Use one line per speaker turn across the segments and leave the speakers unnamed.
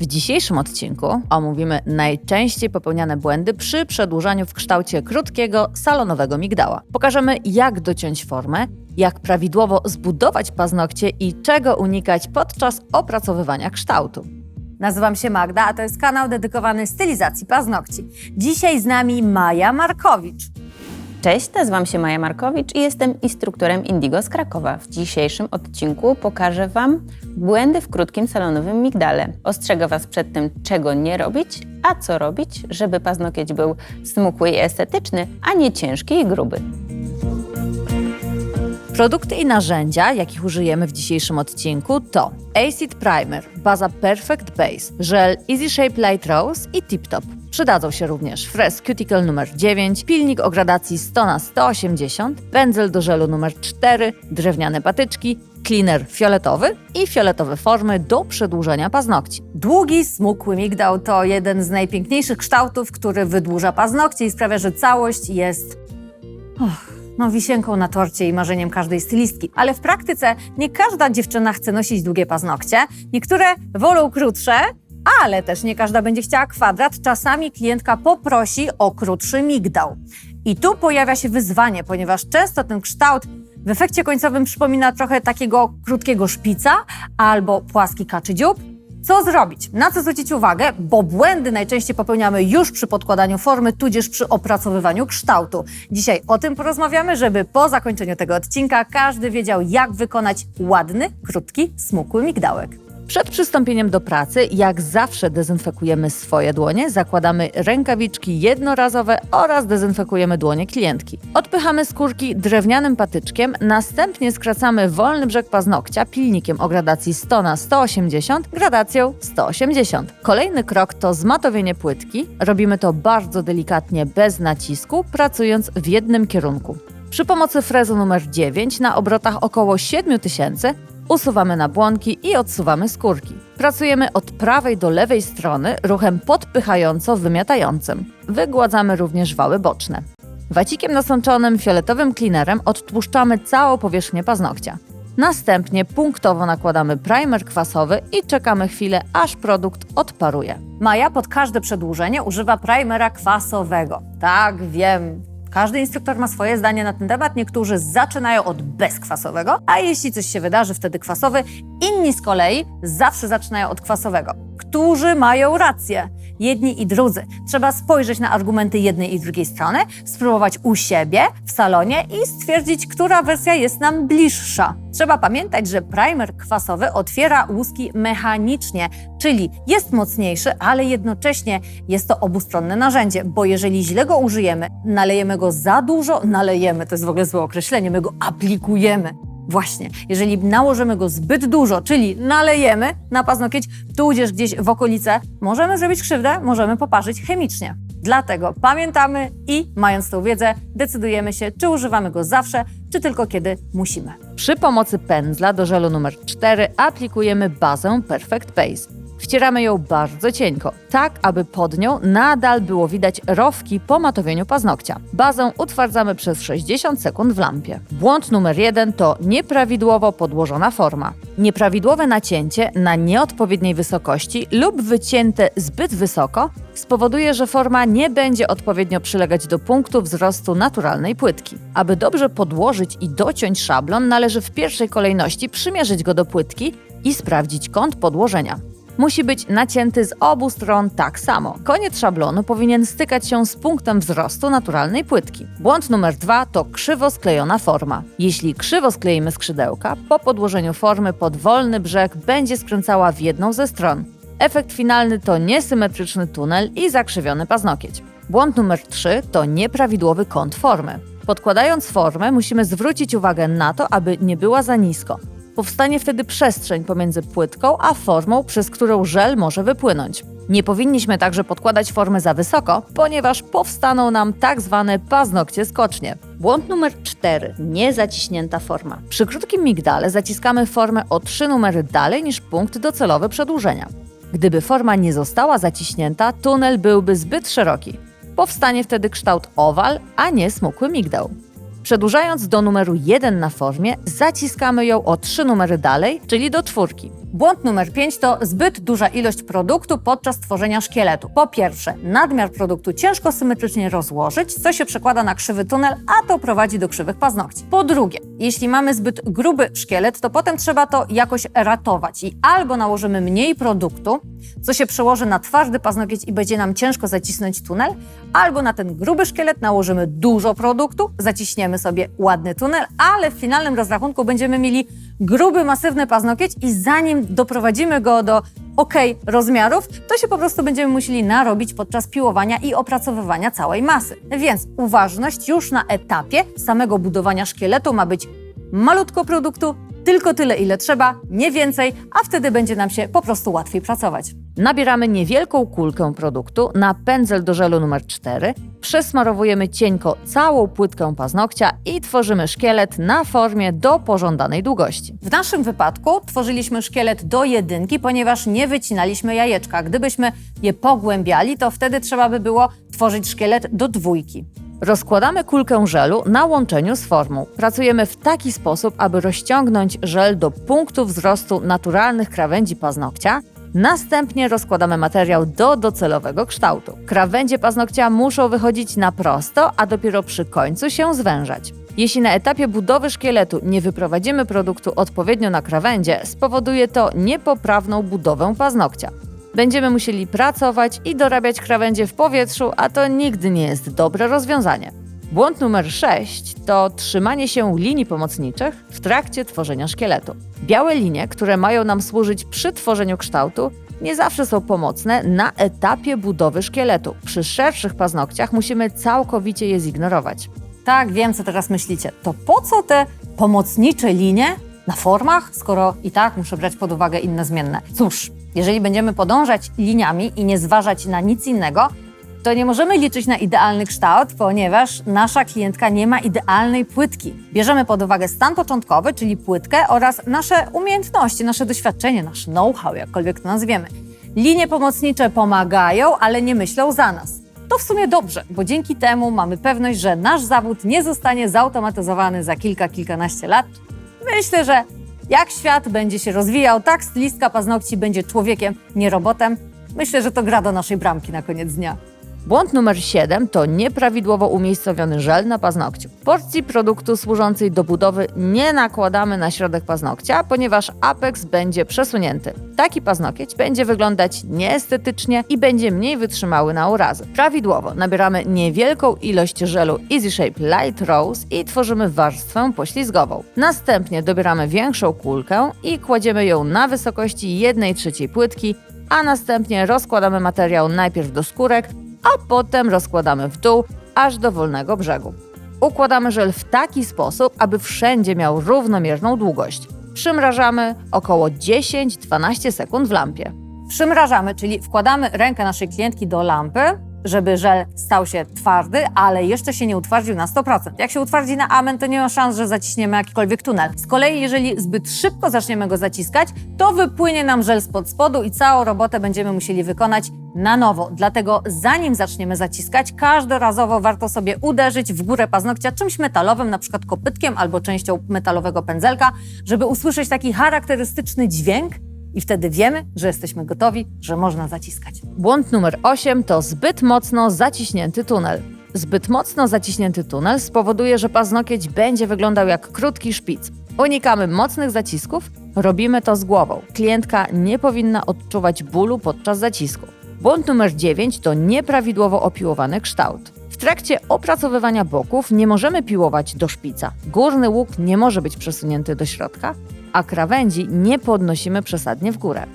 W dzisiejszym odcinku omówimy najczęściej popełniane błędy przy przedłużaniu w kształcie krótkiego, salonowego migdała. Pokażemy, jak dociąć formę, jak prawidłowo zbudować paznokcie i czego unikać podczas opracowywania kształtu.
Nazywam się Magda, a to jest kanał dedykowany stylizacji paznokci. Dzisiaj z nami Maja Markowicz.
Cześć, nazywam się Maja Markowicz i jestem instruktorem Indigo z Krakowa. W dzisiejszym odcinku pokażę Wam błędy w krótkim salonowym migdale. Ostrzegę Was przed tym, czego nie robić, a co robić, żeby paznokieć był smukły i estetyczny, a nie ciężki i gruby.
Produkty i narzędzia, jakich użyjemy w dzisiejszym odcinku to Acid Primer, baza Perfect Base, żel Easy Shape Light Rose i Tip Top. Przydadzą się również Fresh Cuticle numer 9, pilnik o gradacji 100 na 180, pędzel do żelu numer 4, drewniane patyczki, cleaner fioletowy i fioletowe formy do przedłużenia paznokci.
Długi, smukły migdał to jeden z najpiękniejszych kształtów, który wydłuża paznokcie i sprawia, że całość jest no, wisienką na torcie i marzeniem każdej stylistki. Ale w praktyce nie każda dziewczyna chce nosić długie paznokcie. Niektóre wolą krótsze, ale też nie każda będzie chciała kwadrat. Czasami klientka poprosi o krótszy migdał. I tu pojawia się wyzwanie, ponieważ często ten kształt w efekcie końcowym przypomina trochę takiego krótkiego szpica albo płaski kaczy dziób. Co zrobić? Na co zwrócić uwagę? Bo błędy najczęściej popełniamy już przy podkładaniu formy, tudzież przy opracowywaniu kształtu. Dzisiaj o tym porozmawiamy, żeby po zakończeniu tego odcinka każdy wiedział, jak wykonać ładny, krótki, smukły migdałek.
Przed przystąpieniem do pracy, jak zawsze dezynfekujemy swoje dłonie, zakładamy rękawiczki jednorazowe oraz dezynfekujemy dłonie klientki. Odpychamy skórki drewnianym patyczkiem, następnie skracamy wolny brzeg paznokcia pilnikiem o gradacji 100 na 180, gradacją 180. Kolejny krok to zmatowienie płytki. Robimy to bardzo delikatnie, bez nacisku, pracując w jednym kierunku. Przy pomocy frezu numer 9 na obrotach około 7000 usuwamy nabłonki i odsuwamy skórki. Pracujemy od prawej do lewej strony ruchem podpychająco-wymiatającym. Wygładzamy również wały boczne. Wacikiem nasączonym fioletowym cleanerem odtłuszczamy całą powierzchnię paznokcia. Następnie punktowo nakładamy primer kwasowy i czekamy chwilę, aż produkt odparuje.
Maja pod każde przedłużenie używa primera kwasowego. Tak, wiem. Każdy instruktor ma swoje zdanie na ten temat. Niektórzy zaczynają od bezkwasowego, a jeśli coś się wydarzy, wtedy kwasowy. Inni z kolei zawsze zaczynają od kwasowego. Którzy mają rację? Jedni i drudzy. Trzeba spojrzeć na argumenty jednej i drugiej strony, spróbować u siebie w salonie i stwierdzić, która wersja jest nam bliższa. Trzeba pamiętać, że primer kwasowy otwiera łuski mechanicznie, czyli jest mocniejszy, ale jednocześnie jest to obustronne narzędzie, bo jeżeli źle go użyjemy, nalejemy go za dużo, nalejemy, to jest w ogóle złe określenie, my go aplikujemy. Właśnie, jeżeli nałożymy go zbyt dużo, czyli nalejemy na paznokieć, tudzież gdzieś w okolice, możemy zrobić krzywdę, możemy poparzyć chemicznie. Dlatego pamiętamy i mając tą wiedzę, decydujemy się, czy używamy go zawsze, czy tylko kiedy musimy.
Przy pomocy pędzla do żelu numer 4 aplikujemy bazę Perfect Base. Wcieramy ją bardzo cienko, tak aby pod nią nadal było widać rowki po matowieniu paznokcia. Bazę utwardzamy przez 60 sekund w lampie. Błąd numer 1 to nieprawidłowo podłożona forma. Nieprawidłowe nacięcie na nieodpowiedniej wysokości lub wycięte zbyt wysoko spowoduje, że forma nie będzie odpowiednio przylegać do punktu wzrostu naturalnej płytki. Aby dobrze podłożyć i dociąć szablon, należy w pierwszej kolejności przymierzyć go do płytki i sprawdzić kąt podłożenia musi być nacięty z obu stron tak samo. Koniec szablonu powinien stykać się z punktem wzrostu naturalnej płytki. Błąd numer dwa to krzywo sklejona forma. Jeśli krzywo skleimy skrzydełka, po podłożeniu formy pod wolny brzeg będzie skręcała w jedną ze stron. Efekt finalny to niesymetryczny tunel i zakrzywiony paznokieć. Błąd numer 3 to nieprawidłowy kąt formy. Podkładając formę, musimy zwrócić uwagę na to, aby nie była za nisko. Powstanie wtedy przestrzeń pomiędzy płytką a formą, przez którą żel może wypłynąć. Nie powinniśmy także podkładać formy za wysoko, ponieważ powstaną nam tak zwane paznokcie skocznie. Błąd numer 4. Niezaciśnięta forma. Przy krótkim migdale zaciskamy formę o 3 numery dalej niż punkt docelowy przedłużenia. Gdyby forma nie została zaciśnięta, tunel byłby zbyt szeroki. Powstanie wtedy kształt owal, a nie smukły migdał. Przedłużając do numeru 1 na formie, zaciskamy ją o 3 numery dalej, czyli do czwórki.
Błąd numer 5 to zbyt duża ilość produktu podczas tworzenia szkieletu. Po pierwsze, nadmiar produktu ciężko symetrycznie rozłożyć, co się przekłada na krzywy tunel, a to prowadzi do krzywych paznokci. Po drugie, jeśli mamy zbyt gruby szkielet, to potem trzeba to jakoś ratować i albo nałożymy mniej produktu, co się przełoży na twardy paznokieć i będzie nam ciężko zacisnąć tunel, albo na ten gruby szkielet nałożymy dużo produktu, zaciśniemy sobie ładny tunel, ale w finalnym rozrachunku będziemy mieli gruby, masywny paznokieć i zanim doprowadzimy go do ok rozmiarów, to się po prostu będziemy musieli narobić podczas piłowania i opracowywania całej masy. Więc uważność już na etapie samego budowania szkieletu ma być malutko produktu, tylko tyle, ile trzeba, nie więcej, a wtedy będzie nam się po prostu łatwiej pracować.
Nabieramy niewielką kulkę produktu na pędzel do żelu numer 4, przesmarowujemy cienko całą płytkę paznokcia i tworzymy szkielet na formie do pożądanej długości.
W naszym wypadku tworzyliśmy szkielet do jedynki, ponieważ nie wycinaliśmy jajeczka. Gdybyśmy je pogłębiali, to wtedy trzeba by było tworzyć szkielet do dwójki.
Rozkładamy kulkę żelu na łączeniu z formą. Pracujemy w taki sposób, aby rozciągnąć żel do punktu wzrostu naturalnych krawędzi paznokcia. Następnie rozkładamy materiał do docelowego kształtu. Krawędzie paznokcia muszą wychodzić na prosto, a dopiero przy końcu się zwężać. Jeśli na etapie budowy szkieletu nie wyprowadzimy produktu odpowiednio na krawędzie, spowoduje to niepoprawną budowę paznokcia. Będziemy musieli pracować i dorabiać krawędzie w powietrzu, a to nigdy nie jest dobre rozwiązanie. Błąd numer 6 to trzymanie się linii pomocniczych w trakcie tworzenia szkieletu. Białe linie, które mają nam służyć przy tworzeniu kształtu, nie zawsze są pomocne na etapie budowy szkieletu. Przy szerszych paznokciach musimy całkowicie je zignorować.
Tak, wiem, co teraz myślicie. To po co te pomocnicze linie na formach, skoro i tak muszę brać pod uwagę inne zmienne? Cóż, jeżeli będziemy podążać liniami i nie zważać na nic innego, to nie możemy liczyć na idealny kształt, ponieważ nasza klientka nie ma idealnej płytki. Bierzemy pod uwagę stan początkowy, czyli płytkę oraz nasze umiejętności, nasze doświadczenie, nasz know-how, jakkolwiek to nazwiemy. Linie pomocnicze pomagają, ale nie myślą za nas. To w sumie dobrze, bo dzięki temu mamy pewność, że nasz zawód nie zostanie zautomatyzowany za kilka, kilkanaście lat. Myślę, że jak świat będzie się rozwijał, tak stylistka paznokci będzie człowiekiem, nie robotem. Myślę, że to gra do naszej bramki na koniec dnia.
Błąd numer 7 to nieprawidłowo umiejscowiony żel na paznokciu. Porcji produktu służącej do budowy nie nakładamy na środek paznokcia, ponieważ apex będzie przesunięty. Taki paznokieć będzie wyglądać nieestetycznie i będzie mniej wytrzymały na urazy. Prawidłowo nabieramy niewielką ilość żelu Easy Shape Light Rose i tworzymy warstwę poślizgową. Następnie dobieramy większą kulkę i kładziemy ją na wysokości 1 trzeciej płytki, a następnie rozkładamy materiał najpierw do skórek, a potem rozkładamy w dół, aż do wolnego brzegu. Układamy żel w taki sposób, aby wszędzie miał równomierną długość. Przymrażamy około 10-12 sekund w lampie.
Przymrażamy, czyli wkładamy rękę naszej klientki do lampy, żeby żel stał się twardy, ale jeszcze się nie utwardził na 100%. Jak się utwardzi na amen, to nie ma szans, że zaciśniemy jakikolwiek tunel. Z kolei, jeżeli zbyt szybko zaczniemy go zaciskać, to wypłynie nam żel spod spodu i całą robotę będziemy musieli wykonać na nowo. Dlatego zanim zaczniemy zaciskać, każdorazowo warto sobie uderzyć w górę paznokcia czymś metalowym, na przykład kopytkiem albo częścią metalowego pędzelka, żeby usłyszeć taki charakterystyczny dźwięk i wtedy wiemy, że jesteśmy gotowi, że można zaciskać.
Błąd numer 8 to zbyt mocno zaciśnięty tunel. Zbyt mocno zaciśnięty tunel spowoduje, że paznokieć będzie wyglądał jak krótki szpic. Unikamy mocnych zacisków, robimy to z głową. Klientka nie powinna odczuwać bólu podczas zacisku. Błąd numer 9 to nieprawidłowo opiłowany kształt. W trakcie opracowywania boków nie możemy piłować do szpica. Górny łuk nie może być przesunięty do środka, a krawędzi nie podnosimy przesadnie w górę.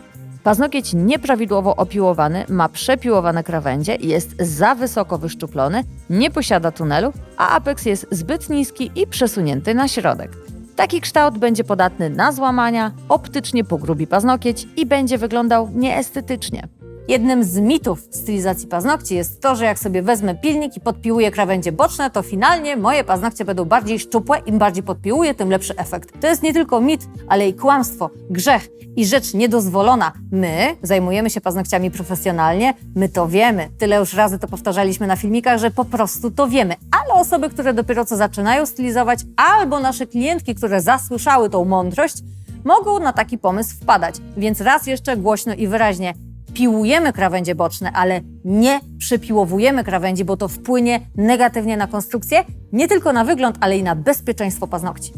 Paznokieć nieprawidłowo opiłowany ma przepiłowane krawędzie, jest za wysoko wyszczuplony, nie posiada tunelu, a apex jest zbyt niski i przesunięty na środek. Taki kształt będzie podatny na złamania, optycznie pogrubi paznokieć i będzie wyglądał nieestetycznie.
Jednym z mitów stylizacji paznokci jest to, że jak sobie wezmę pilnik i podpiłuję krawędzie boczne, to finalnie moje paznokcie będą bardziej szczupłe. Im bardziej podpiłuję, tym lepszy efekt. To jest nie tylko mit, ale i kłamstwo, grzech i rzecz niedozwolona. My zajmujemy się paznokciami profesjonalnie, my to wiemy. Tyle już razy to powtarzaliśmy na filmikach, że po prostu to wiemy. Ale osoby, które dopiero co zaczynają stylizować, albo nasze klientki, które zasłyszały tą mądrość, mogą na taki pomysł wpadać. Więc raz jeszcze głośno i wyraźnie. Piłujemy krawędzie boczne, ale nie przypiłowujemy krawędzi, bo to wpłynie negatywnie na konstrukcję, nie tylko na wygląd, ale i na bezpieczeństwo paznokci.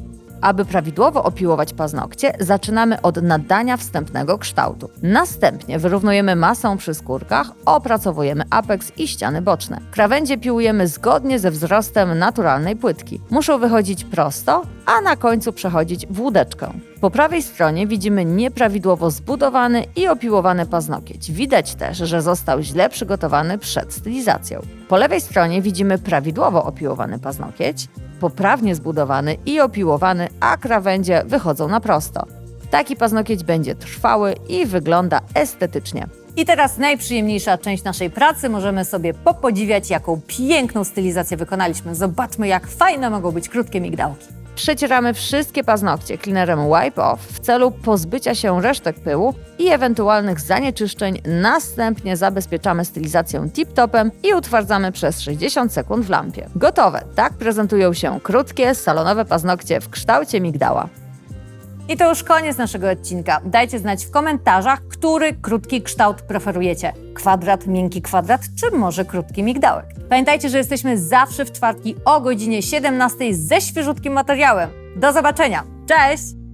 Aby prawidłowo opiłować paznokcie, zaczynamy od nadania wstępnego kształtu. Następnie wyrównujemy masę przy skórkach, opracowujemy apex i ściany boczne. Krawędzie piłujemy zgodnie ze wzrostem naturalnej płytki. Muszą wychodzić prosto, a na końcu przechodzić w łódeczkę. Po prawej stronie widzimy nieprawidłowo zbudowany i opiłowany paznokieć. Widać też, że został źle przygotowany przed stylizacją. Po lewej stronie widzimy prawidłowo opiłowany paznokieć, poprawnie zbudowany i opiłowany, a krawędzie wychodzą na prosto. Taki paznokieć będzie trwały i wygląda estetycznie.
I teraz najprzyjemniejsza część naszej pracy. Możemy sobie popodziwiać, jaką piękną stylizację wykonaliśmy. Zobaczmy, jak fajne mogą być krótkie migdałki.
Przecieramy wszystkie paznokcie cleanerem Wipe Off w celu pozbycia się resztek pyłu i ewentualnych zanieczyszczeń. Następnie zabezpieczamy stylizację tip-topem i utwardzamy przez 60 sekund w lampie. Gotowe! Tak prezentują się krótkie, salonowe paznokcie w kształcie migdała.
I to już koniec naszego odcinka. Dajcie znać w komentarzach, który krótki kształt preferujecie. Kwadrat, miękki kwadrat, czy może krótki migdałek. Pamiętajcie, że jesteśmy zawsze w czwartki o godzinie 17 ze świeżutkim materiałem. Do zobaczenia. Cześć!